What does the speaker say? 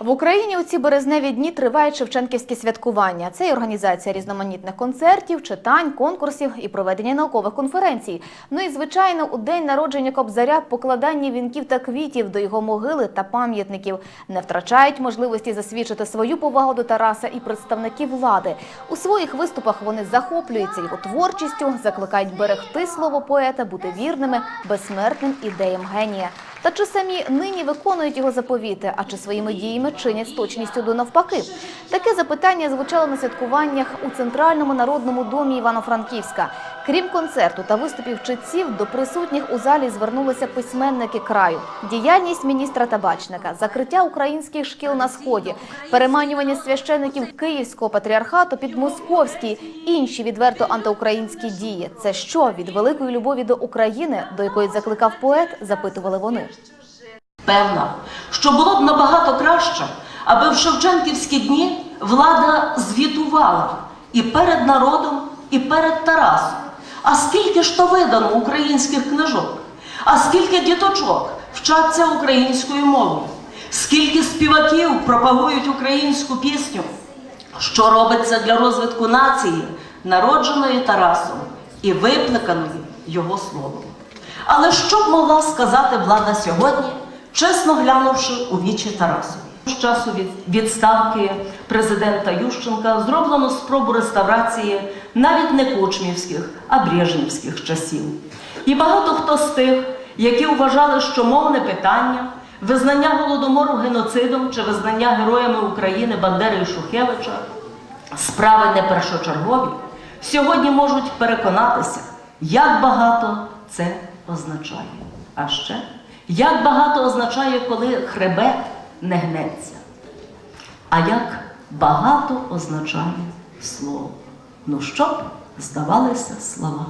В Україні у ці березневі дні тривають шевченківські святкування. Це і організація різноманітних концертів, читань, конкурсів і проведення наукових конференцій. Ну і звичайно, у день народження Кобзаря покладання вінків та квітів до його могили та пам'ятників не втрачають можливості засвідчити свою повагу до Тараса і представників влади. У своїх виступах вони захоплюються його творчістю, закликають берегти слово поета, бути вірними безсмертним ідеям генія. Та чи самі нині виконують його заповіти, а чи своїми діями чинять з точністю до навпаки? Таке запитання звучало на святкуваннях у центральному народному домі Івано-Франківська. Крім концерту та виступів читців, до присутніх у залі звернулися письменники краю. Діяльність міністра табачника, закриття українських шкіл на сході, переманювання священиків Київського патріархату під московський, інші відверто антиукраїнські дії. Це що від великої любові до України, до якої закликав поет, запитували вони. Певна, що було б набагато краще, аби в Шевченківські дні влада звітувала і перед народом, і перед Тарасом. А скільки ж то видано українських книжок, а скільки діточок вчаться українською мовою, скільки співаків пропагують українську пісню, що робиться для розвитку нації, народженої Тарасом і викликаної його словом. Але що б могла сказати влада сьогодні, чесно глянувши у вічі Тарасові? З часу відставки президента Ющенка зроблено спробу реставрації навіть не кучмівських, а брежнівських часів. І багато хто з тих, які вважали, що мовне питання, визнання голодомору геноцидом чи визнання героями України Бандери і Шухевича справи не першочергові, сьогодні можуть переконатися, як багато це означає. А ще, як багато означає, коли хребет не гнеться. А як багато означає слово. Ну, щоб здавалися слова.